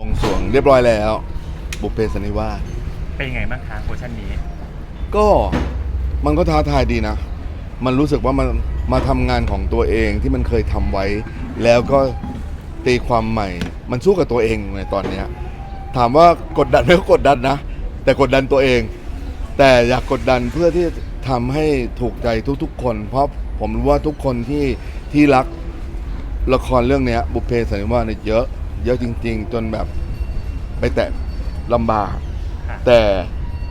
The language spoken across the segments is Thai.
วงสรวงเรียบร้อยแล้ว บุพเพสันนิวาสเป็นยังไงบ้างคะเวอร์ชันนี้ ก็มันก็ท้าทายดีนะ มันรู้สึกว่ามันมาทำงานของตัวเองที่มันเคยทำไว้ แล้วก็ตีความใหม่ มันสู้กับตัวเองในตอนเนี้ยถามว่ากดดันไหม่ก็กดดันนะ แต่กดดันตัวเอง แต่อยากกดดันเพื่อที่จะทำให้ถูกใจทุกๆ คน เพราะผมรู้ว่าทุกคนที่ที่รักละครเรื่องเนี้ยบุพเพสันนิวาสเนี่ยเยอะ เยอะจริง ๆ จนแบบไปแตะลำบากค่ะแต่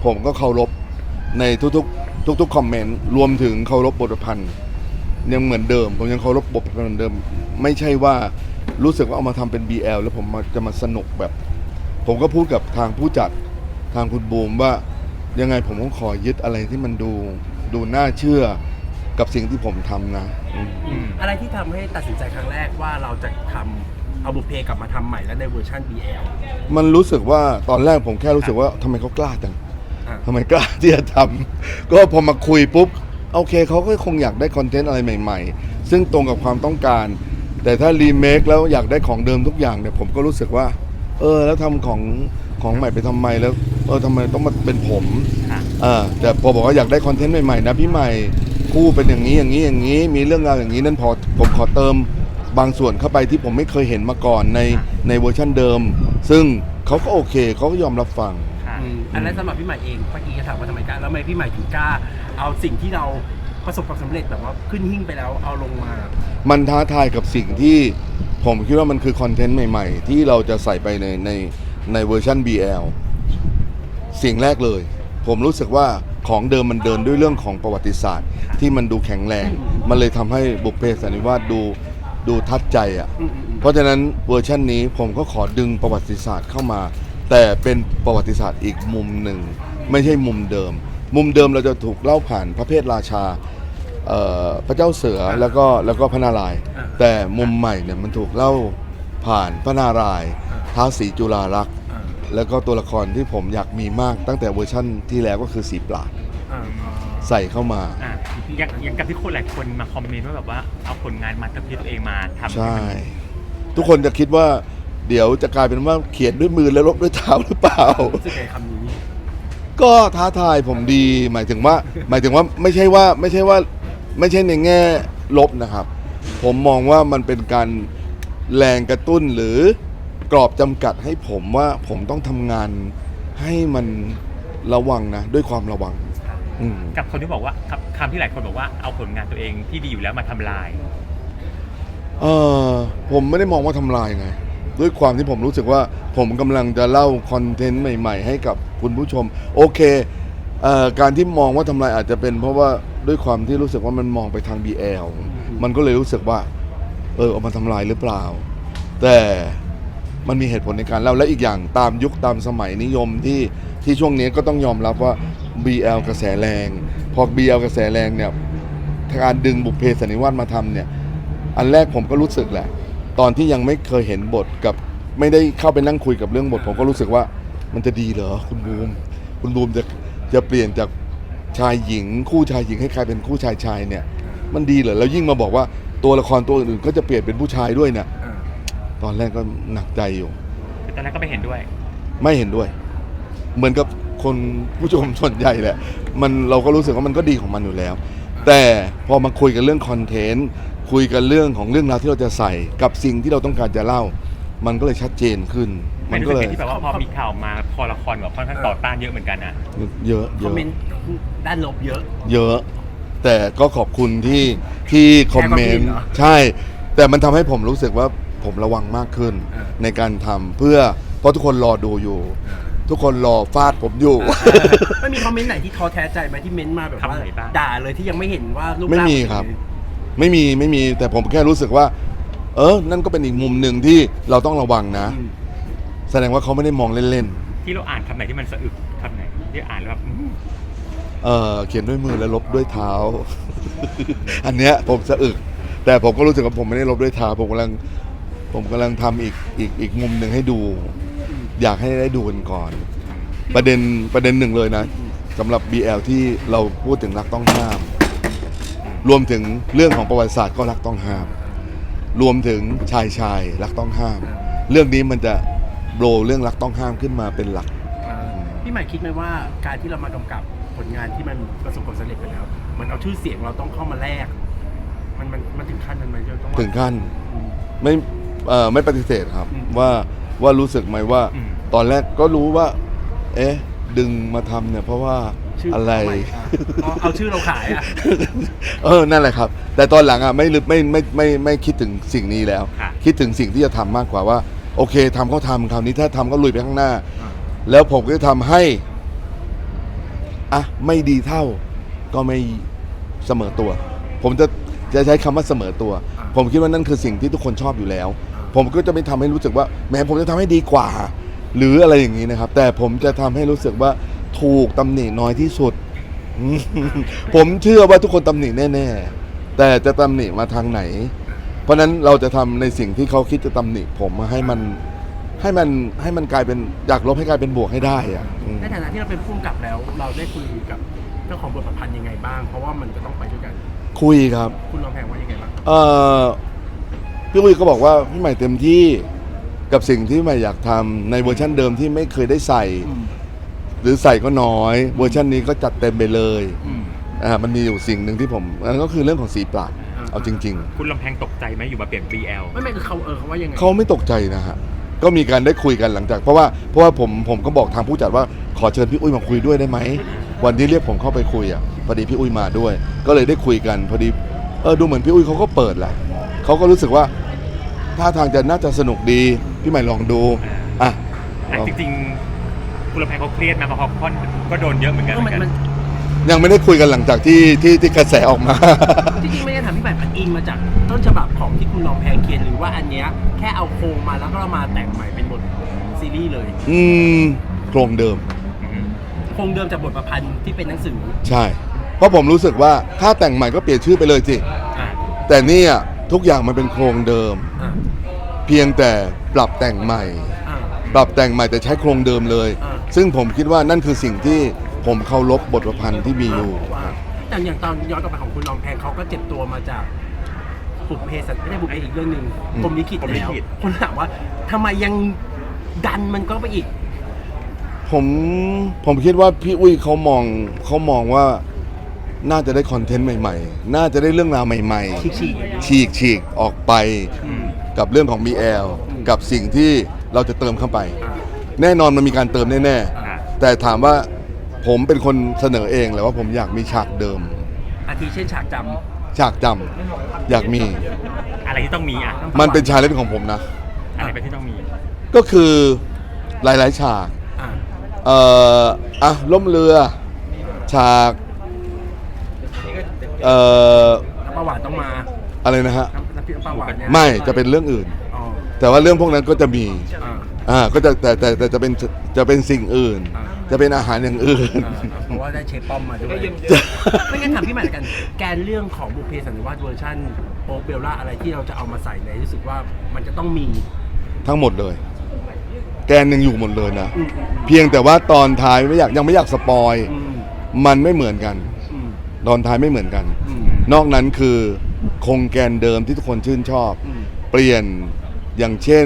ผมก็เคารพในทุกๆ ทุกๆคอมเมนต์รวมถึงเคารพบทประพันธ์ยังเหมือนเดิม ผมยังเคารพบทประพันธ์เหมือนเดิม ไม่ใช่ว่ารู้สึกว่าเอามาทำเป็น BL แล้วผมมาจะมาสนุกแบบ ผมก็พูดกับทางผู้จัดทางคุณบูมว่ายังไงผมก็ขอยึดอะไรที่มันดูดูน่าเชื่อกับสิ่งที่ผมทำนะอืมอืมอะไรที่ทำให้ตัดสินใจครั้งแรกว่าเราจะทำ เอาบุพเพกลับมาทำใหม่แล้วในเวอร์ชัน BL มันรู้สึกว่าตอนแรกผมแค่รู้สึกว่าทำไมเขากล้าจังอะ ทำไมกล้าที่จะทำ ก็พอมาคุยปุ๊บ โอเคเขาก็คงอยากได้คอนเทนต์อะไรใหม่ๆ ซึ่งตรงกับความต้องการ แต่ถ้ารีเมคแล้วอยากได้ของเดิมทุกอย่างเนี่ยผมก็รู้สึกว่า เออ แล้วทำของของใหม่ไปทำไมแล้วเออทำไมต้องมาเป็นผมค่ะ อ่าแต่พอบอกว่าอยากได้คอนเทนต์ใหม่ๆนะพี่ใหม่คู่เป็นอย่างนี้อย่างนี้อย่างนี้ มีเรื่องราวอย่างนี้นั่นพอผมขอเติม บางส่วนเข้าไปที่ผมไม่เคยเห็นมาก่อนในในเวอร์ชันเดิม ซึ่งเขาก็โอเคเขาก็ยอมรับฟัง ค่ะอืม อันนั้นสำหรับพี่ใหม่เองเมื่อกี้จะถามว่าทำไมกล้าแล้วทำไมพี่ใหม่ถึงกล้า เอาสิ่งที่เราประสบความสำเร็จแบบว่าขึ้นหิ้งไปแล้วเอาลงมา มันท้าทายกับสิ่งที่ผมคิดว่ามันคือคอนเทนต์ใหม่ๆ ที่เราจะใส่ไปในในในเวอร์ชัน BL สิ่งแรกเลย ผมรู้สึกว่าของเดิมมันเดินด้วยเรื่องของประวัติศาสตร์ ที่มันดูแข็งแรง มันเลยทำให้บุพเพสันนิวาสดู ดูทัดใจอะ่ะ อืมอืมอืมเพราะฉะนั้นเวอร์ชันนี้ผมก็ขอดึงประวัติศาสตร์เข้ามา แต่เป็นประวัติศาสตร์อีกมุมหนึ่ง ไม่ใช่มุมเดิม มุมเดิมเราจะถูกเล่าผ่านพระเพทราชาเอ่อพระเจ้าเสือแล้วก็แล้วก็พระนารายณ์แต่มุมใหม่เนี่ยมันถูกเล่าผ่านพระนารายณ์ท้าวศรีจุฬาลักษณ์อ่าแล้วก็ตัวละครที่ผมอยากมีมากตั้งแต่เวอร์ชั่นที่แล้วก็คือสีปราดอ่าอ่าใส่เข้ามา อะอย่างอย่างกับที่คนหลายคนมาคอมเมนต์ว่าแบบว่าเอาผลงานมาจากที่ตัวเองมาทำใช่ ทุกคนจะคิดว่าเดี๋ยวจะกลายเป็นว่าเขียนด้วยมือแล้วลบด้วยเท้าหรือเปล่า รู้สึกไงคำนี้ ก็ท้าทายผมดีหมายถึงว่า หมายถึงว่าไม่ใช่ว่าไม่ใช่ว่าไม่ใช่ในแง่ลบนะครับ ผมมองว่ามันเป็นการแรงกระตุ้นหรือกรอบจำกัดให้ผมว่าผมต้องทำงานให้มันระวังนะ ด้วยความระวัง อืม กับคนที่บอกว่าครับคำที่หลายคนบอกว่าเอาผลงานตัวเองที่ดีอยู่แล้วมาทำลาย เออผมไม่ได้มองว่าทำลายไง ด้วยความที่ผมรู้สึกว่าผมกำลังจะเล่าคอนเทนต์ใหม่ๆ ให้กับคุณผู้ชม โอเคเอ่อการที่มองว่าทำลายอาจจะเป็น เพราะว่าด้วยความที่รู้สึกว่ามันมองไปทาง BL มันก็เลยรู้สึกว่า เออเอามาทำลายหรือเปล่า แต่มันมีเหตุผลในการเล่าและอีกอย่างตามยุคตามสมัยนิยมที่ที่ช่วงนี้ก็ต้องยอมรับว่า BL กระแสแรง พอ BL กระแสแรงเนี่ยการดึงบุพเพสันนิวาสมาทำเนี่ย อันแรกผมก็รู้สึกแหละ ตอนที่ยังไม่เคยเห็นบทกับไม่ได้เข้าไปนั่งคุยกับเรื่องบท ผมก็รู้สึกว่ามันจะดีเหรอคุณบูม คุณบูมจะจะเปลี่ยนจากชายหญิง คู่ชายหญิงให้กลายเป็นคู่ชายชายเนี่ย มันดีเหรอแล้วยิ่งมาบอกว่าตัวละครตัวอื่นๆก็จะเปลี่ยนเป็นผู้ชายด้วยเนี่ยอ่าตอนแรกก็หนักใจอยู่แต่ตอนนั้นก็ไม่เห็นด้วย ไม่เห็นด้วย เหมือนกับ คนผู้ชมส่วนใหญ่แหละมันเราก็รู้สึกว่ามันก็ดีของมันอยู่แล้ว แต่พอมาคุยกันเรื่องคอนเทนต์คุยกันเรื่องของเรื่องราวที่เราจะใส่กับสิ่งที่เราต้องการจะเล่า มันก็เลยชัดเจนขึ้น มัไม่นรู้ก็สึกเลยไงที่แบบว่าพอมีข่าวมาพอละครแบบค่อนข้างต่อต้านเยอะเหมือนกันอะเยอะคเยอมอะเมนต์ด้านลบเยอะ เยอะ แต่ก็ขอบคุณที่ที่คอมเมนต์แชร์ความคิดเห็นเหรอใช่ แต่มันทำให้ผมรู้สึกว่าผมระวังมากขึ้นอ่าในการทำเพื่อเพราะทุกคนรอดูอยู่ ทุกคนรอฟาดผมอยู่ ไม่มีคอมเมนต์ไหนที่ท้อแท้ใจไหมที่เม้นต์มาแบบว่า คำไหนบ้าง ด่าเลยที่ยังไม่เห็นว่ารูปไม่ร่างมีเป็นยังงครับ ไม่มีไม่มีแต่ผมแค่รู้สึกว่า เออ นั่นก็เป็นอีกมุมหนึ่งที่เราต้องระวังนะ อืมแสดงว่าเขาไม่ได้มองเล่นที่เราอ่านคำไหนที่มันสะอึกคำไหนที่อ่านแล้วแบบอืมๆเออเขียนด้วยมือแล้วลบด้วยเท้า อันเนี้ยผมสะอึก แต่ผมก็รู้สึกว่าผมไม่ได้ลบด้วยเท้าผมกำลัง ผมกำลังทำอีกอีกอีกมุมหนึ่งให้ดู อยากให้ได้ดูกันก่อน ประเด็นประเด็นหนึ่งเลยนะสำหรับ BL ที่เราพูดถึงรักต้องห้าม รวมถึงเรื่องของประวัติศาสตร์ก็รักต้องห้าม รวมถึงชายชายรักต้องห้าม เรื่องนี้มันจะโบรเรื่องรักต้องห้ามขึ้นมาเป็นหลักอ่าพี่ใหม่คิดไหมว่าการที่เรามากำกับผลงานที่มันประสบความสำเร็จไปแล้ว มันเอาชื่อเสียงเราต้องเข้ามาแลกมันมันมันถึงขั้นนั้นไหมจะต้องว่า ถึงขั้นอืมไม่เอ่อไม่ปฏิเสธครับอืมว่า ว่ารู้สึกไหมว่า อืมตอนแรกก็รู้ว่า เอ๊ะ ดึงมาทำเนี่ยเพราะว่าชื่ออะไรใหม่อะเอาเอาชื่อเราขายอะ เออ นั่นแหละครับ แต่ตอนหลังอะไม่ลึกไม่ไม่ไม่ไม่ไม่คิดถึงสิ่งนี้แล้ว ค่ะ คิดถึงสิ่งที่จะทำมากกว่าว่า โอเคทำก็ทำคราวนี้ถ้าทำก็ลุยไปข้างหน้าอ่าแล้วผมก็จะทำให้ อะ ไม่ดีเท่า ก็ไม่เสมอตัว ผมจะจะใช้คำว่าเสมอตัว อ่า ผมคิดว่านั่นคือสิ่งที่ทุกคนชอบอยู่แล้วอ่า ผมก็จะไม่ทำให้รู้สึกว่าแหม้ผมจะทำให้ดีกว่า หรืออะไรอย่างนี้นะครับ แต่ผมจะทำให้รู้สึกว่าถูกตำหนิน้อยที่สุดอืมผมเชื่อว่าทุกคนตำหนิแน่ๆ แต่จะตำหนิมาทางไหน เพราะฉะนั้นเราจะทำในสิ่งที่เขาคิดจะตำหนิผมให้มันให้มันให้มันกลายเป็นอยากลบให้กลายเป็นบวกให้ได้อะอืมในฐานะที่เราเป็นผู้กำกับแล้ว เราได้คุยกับเจ้าของบทประพันธ์ยังไงบ้าง เพราะว่ามันจะต้องไปด้วยกัน คุยครับ คุณลองแพงว่ายังไงบ้างเอ่อ พี่อุ้ยก็บอกว่าพี่ใหม่เต็มที่กับสิ่งที่พี่ใหม่อยากทำในเวอร์ชันเดิมที่ไม่เคยได้ใส่อืมหรือใส่ก็น้อย เวอร์ชันนี้ก็จัดเต็มไปเลยอืมอ่ามันมีอยู่สิ่งหนึ่งที่ผมนั่นก็คือเรื่องของสีปลักอ่าเอาจริงคุณลำแพงตกใจไหมอยู่มาเปลี่ยน BL ไม่ไม่คือเขาเออเขาว่ายังไงๆเขาไม่ตกใจนะฮะ ก็มีการได้คุยกันหลังจาก เพราะว่าเพราะว่าผมผมก็บอกทางผู้จัดว่าขอเชิญพี่อุ้ยมาคุยด้วยได้ไหม วันที่เรียกผมเข้าไปคุยอะพอดีพี่อุ้ยมาด้วย ก็เลยได้คุยกัน พอดีเออดูเหมือนพี่อุ้ยเขาก็เปิดแหละเขาก็รู้สึกว่า ท่าทางจะน่าจะสนุกดี พี่ใหม่ลองดูอะแต่จริงๆคุณลำแพงเขาเครียดไหมเพราะเขาค่อนก็โดนเยอะเหมือนกันเออมันมันยังไม่ได้คุยกันหลังจากที่ที่ที่กระแสออกมา จริงๆไม่ได้ถามพี่ใหม่มันอิงมาจากต้นฉบับของที่คุณลองแพงเขียนหรือว่าอันเนี้ยแค่เอาโครงมาแล้วก็เรามาแต่งใหม่เป็นบทซีรีส์เลย อืมโครงเดิมอืมโครงเดิมจากบทประพันธ์ที่เป็นหนังสือ ใช่ เพราะผมรู้สึกว่าถ้าแต่งใหม่ก็เปลี่ยนชื่อไปเลยสิอ่าแต่เนี่ย ทุกอย่างมันเป็นโครงเดิม อ่าเพียงแต่ปรับแต่งใหม่ อ่า ปรับแต่งใหม่แต่ใช้โครงเดิมเลย อ่า ซึ่งผมคิดว่านั่นคือสิ่งที่ผมเคารพบทประพันธ์ที่มีอยู่ อ่าแต่อย่างตอนย้อนกลับไปของคุณลองแพงเขาก็เจ็บตัวมาจากบุพเพสันไม่ได้บุพเพอีกเรื่องหนึ่งอืม ผมลิขิตแล้วคนถามว่าทำไมยังดันมันก็ไปอีก ผมผมคิดว่าพี่อุ้ยเขามองเขามองว่า น่าจะได้คอนเทนต์ใหม่ๆ น่าจะได้เรื่องราวใหม่ฉีกๆฉีกฉีกออกไปอืมกับเรื่องของ BL อืมกับสิ่งที่เราจะเติมเข้าไปอ่าแน่นอนมันมีการเติมแน่อ่า ๆ แต่ถามว่าผมเป็นคนเสนอเองแหละว่าผมอยากมีฉากเดิม อาทิเช่นฉากจฉากจำอยากมีอะไรที่ต้องมีอะมันเป็นชาเลนจ์ของผมนะ อะไรเป็นที่ต้องมีก็คือหลายๆฉากำอ่าเอ่ออะล่มเรือ ฉาก เอ่อน้ำประวัติต้องมาอะไรนะฮะ น้ำน้ำพริกน้ำประวัติเนี่ยไม่จะเป็นเรื่องอื่น อ๋อแต่ว่าเรื่องพวกนั้นก็จะมี อ่าอ่า ก็จะแต่แต่แต่จะเป็นจะเป็นสิ่งอื่นอ่าจะเป็นอาหารอย่างอื่น อ่าเพราะว่าได้เชฟป้อมมาด้วยจะไม่งั้นถามพี่ใหม่ละกัน แกนเรื่องของบุพเพสันนิวาสเวอร์ชันโป๊ปเบลล่าอะไรที่เราจะเอามาใส่ในรู้สึกว่ามันจะต้องมีทั้งหมดเลย แกนยังอยู่หมดเลยนะอืมอืมอืมเพียงแต่ว่าตอนท้ายไม่อยากยังไม่อยากสปอย อืมมันไม่เหมือนกัน อืมตอนท้ายไม่เหมือนกันอืมนอกนั้นคือคงแกนเดิมที่ทุกคนชื่นชอบอืมเปลี่ยนอย่างเช่น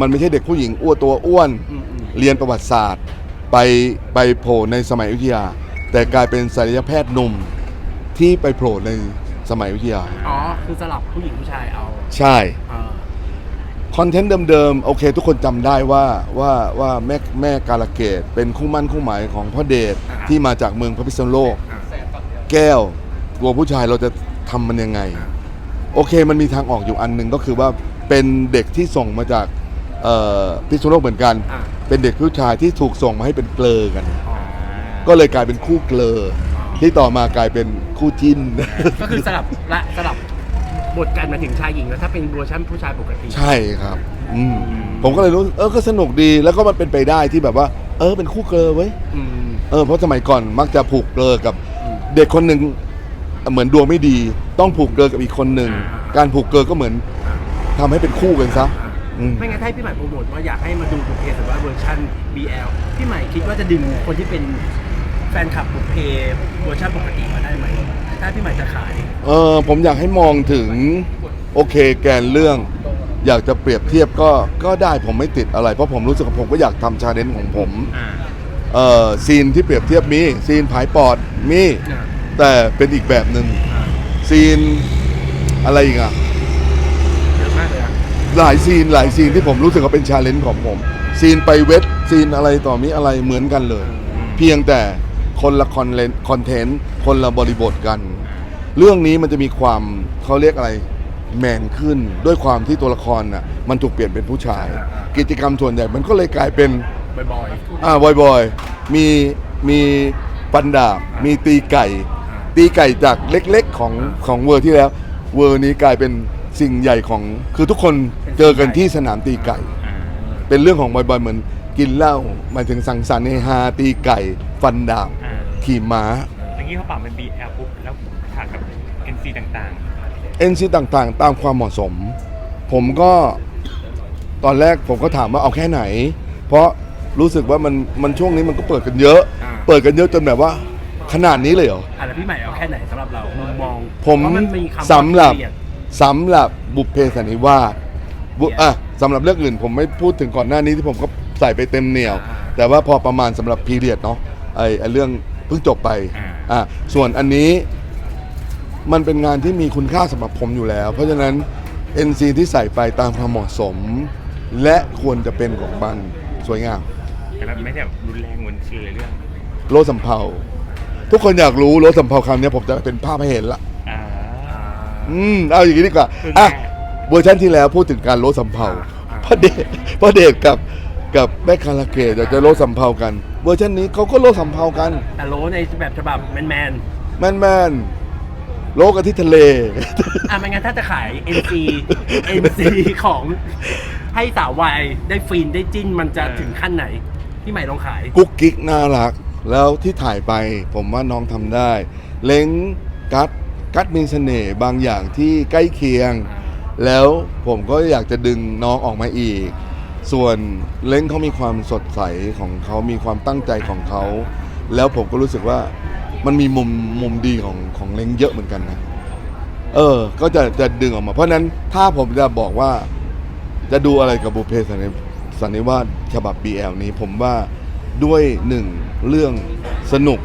มันไม่ใช่เด็กผู้หญิงอ้วนตัวอ้วนอืมอืมเรียนประวัติศาสตร์ ไปไปโผล่ในสมัยอยุธยา แต่กลายเป็นศัลยแพทย์หนุ่มที่ไปโผล่ในสมัยอยุธยา อ๋อ คือสลับผู้หญิงผู้ชายเอา ใช่อ่าคอนเทนต์เดิมๆ โอเค ทุกคนจำได้ว่าว่าว่าแม่แม่กาลเกตเป็นคู่มั่นคู่หมายของพ่อเดชที่มาจากเมืองพระพิษณุโลกอ่า แก้ว ตัวผู้ชายเราจะทำมันยังไง โอเคมันมีทางออกอยู่อันหนึ่งก็คือว่าเป็นเด็กที่ส่งมาจากเอ่อพิษณุโลกเหมือนกัน อ่า เป็นเด็กผู้ชายที่ถูกส่งมาให้เป็นเกลอกันอ๋อก็เลยกลายเป็นคู่เกลอที่ต่อมากลายเป็นคู่จิ้น ก็คือสลับละสลับบทกันมาถึงชายหญิงแล้วถ้าเป็นเวอร์ชันผู้ชายปกติ ใช่ครับ อืมผมก็เลยรู้เออก็สนุกดีแล้วก็มันเป็นไปได้ที่แบบว่า เออเป็นคู่เกลอเว้ย อืม เออเพราะสมัยก่อนมักจะผูกเกลอกับอืม เด็กคนหนึ่งเหมือนดวงไม่ดี ต้องผูกเกลอกับอีกคนหนึ่งอ่าการผูกเกลอก็เหมือนทำให้เป็นคู่กันซะอืม ไม่งั้นถ้าให้พี่ใหม่โปรโมทว่าอยากให้มาดูบุพเพสันนิวาสเวอร์ชัน BL พี่ใหม่คิดว่าจะดึงคนที่เป็นแฟนคลับบุพเพเวอร์ชันปกติมาได้ไหมถ้าพี่ใหม่จะขาย เออผมอยากให้มองถึงโอเคแกนเรื่อง อยากจะเปรียบเทียบก็ก็ได้ผมไม่ติดอะไร เพราะผมรู้สึกว่าผมก็อยากทำชาเลนจ์ของผม อ่า เอ่อซีนที่เปรียบเทียบมีซีนผายปอดมีอ่าแต่เป็นอีกแบบหนึ่งอ่าซีนอะไรอีกอะเยอะมากเลยอะหลายซีนหลายซีนที่ผมรู้สึกว่าเป็นชาเลนจ์ของผม ซีนไปเวทซีนอะไรต่อมีอะไรเหมือนกันเลย เพียงแต่คนละคอนเลนคอนเทนต์คนละบริบทกัน เรื่องนี้มันจะมีความเขาเรียกอะไรแมนขึ้นด้วยความที่ตัวละครน่ะมันถูกเปลี่ยนเป็นผู้ชาย กิจกรรมส่วนใหญ่มันก็เลยกลายเป็น บ่อยอ่าบอยบอยมีมีปันดาบ มีตีไก่ ตีไก่จากเล็กๆของของเวอร์ที่แล้ว เวอร์นี้กลายเป็นสิ่งใหญ่ของคือทุกคนเจอกันที่สนามตีไก่อ่าเป็นเรื่องของบอยๆ เหมือนกินเหล้าหมายถึงสังสรรค์เฮฮาตีไก่ ฟันดาบอ่าขี่ม้าเมื่อกี้เขาปรับเป็น BL ปุ๊บแล้วฉากกับ NC ต่างเอ็นซีต่างๆ ตามความเหมาะสม ผมก็ตอนแรกผมก็ถามว่าเอาแค่ไหน เพราะ รู้สึกว่ามันมันช่วงนี้มันก็เปิดกันเยอะเปิดกันเยอะจนแบบว่า ขนาดนี้เลยเหรอๆอะแล้วพี่ใหม่เอาแค่ไหนสำหรับเรามุมมองผมเพราะนมีคำว่าสำหรับเปลี่ยน สำหรับบุพเพสันนิวาสบุอะสำหรับเรื่องอื่นผมไม่พูดถึงก่อนหน้านี้ที่ผมก็ใส่ไปเต็มเหนียว อ่าแต่ว่าพอประมาณสำหรับพีเรียดเนาะไอไอเรื่องเพิ่งจบไปอ่า อะส่วนอันนี้มันเป็นงานที่มีคุณค่าสำหรับผมอยู่แล้ว เพราะฉะนั้น NC ที่ใส่ไปตามความเหมาะสม และควรจะเป็นของบันสวยงามๆ แต่แบบไม่ได้แบบรุนแรงเหมือนชื่อเรื่องโลสำเภาทุกคนอยากรู้โลสำเภาคำนี้ผมจะเป็นภาพให้เห็นละอ่าอ่าอืมเอาอย่างนี้ดีกว่าคืออะแม่เวอร์ชันที่แล้วพูดถึงการโลสำเภาอ่าพ่อเดชพ่อเดชกับกับแม่คาราเกตอยากจะโลสำเภากัน เวอร์ชันนี้เขาก็โลสำเภากันแต่โลในแบบฉบับแมนแมนแมนโลกันที่ทะเลๆอะไม่งั้นถ้าจะขาย NC NC ของให้สาววายได้ฟีนได้จิ้นมันจะถึงขั้นไหน พี่ใหม่ลองขายกุ๊กกิ๊กน่ารัก แล้วที่ถ่ายไปผมว่าน้องทำได้ เล้งกัดกัดมีเสน่ห์บางอย่างที่ใกล้เคียง แล้วผมก็อยากจะดึงน้องออกมาอีก ส่วนเล้งเขามีความสดใสของเขามีความตั้งใจของเขา แล้วผมก็รู้สึกว่ามันมีมุมมุมดีของของเล้งเยอะเหมือนกันนะ เออ ก็จะจะดึงออกมา เพราะฉะนั้นถ้าผมจะบอกว่า จะดูอะไรกับบุพเพสันนิ สันนิวาสฉบับ BL นี้ผมว่าด้วยหนึ่งเรื่องสนุก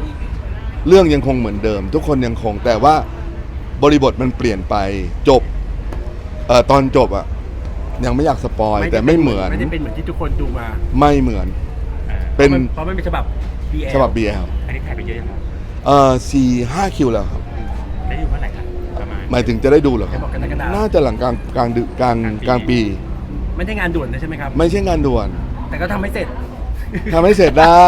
เรื่องยังคงเหมือนเดิม ทุกคนยังคงแต่ว่าบริบทมันเปลี่ยนไปจบเอ่อตอนจบอะยังไม่อยากสปอยด้แต่ไม่เหมือนไม่ได้เป็นเหมือนที่ทุกคนดูมา ไม่เหมือนอ่าเป็น เพราะมันเป็นฉบับ BL ฉบับ BL อันนี้ถ่ายไปเยอะยังครับเอ่อสี่ห้าคิวแล้วครับได้อยู่เมื่อไหร่ครับประมาณหมายถึงจะได้ดูเหรอครับ บอกกรกฎาคมน่าจะหลังกลางกลางดึกกลางกลางปี ไม่ใช่งานด่วนนะใช่ไหมครับ ไม่ใช่งานด่วนแต่ก็ทำไม่เสร็จ ทำให้เสร็จได้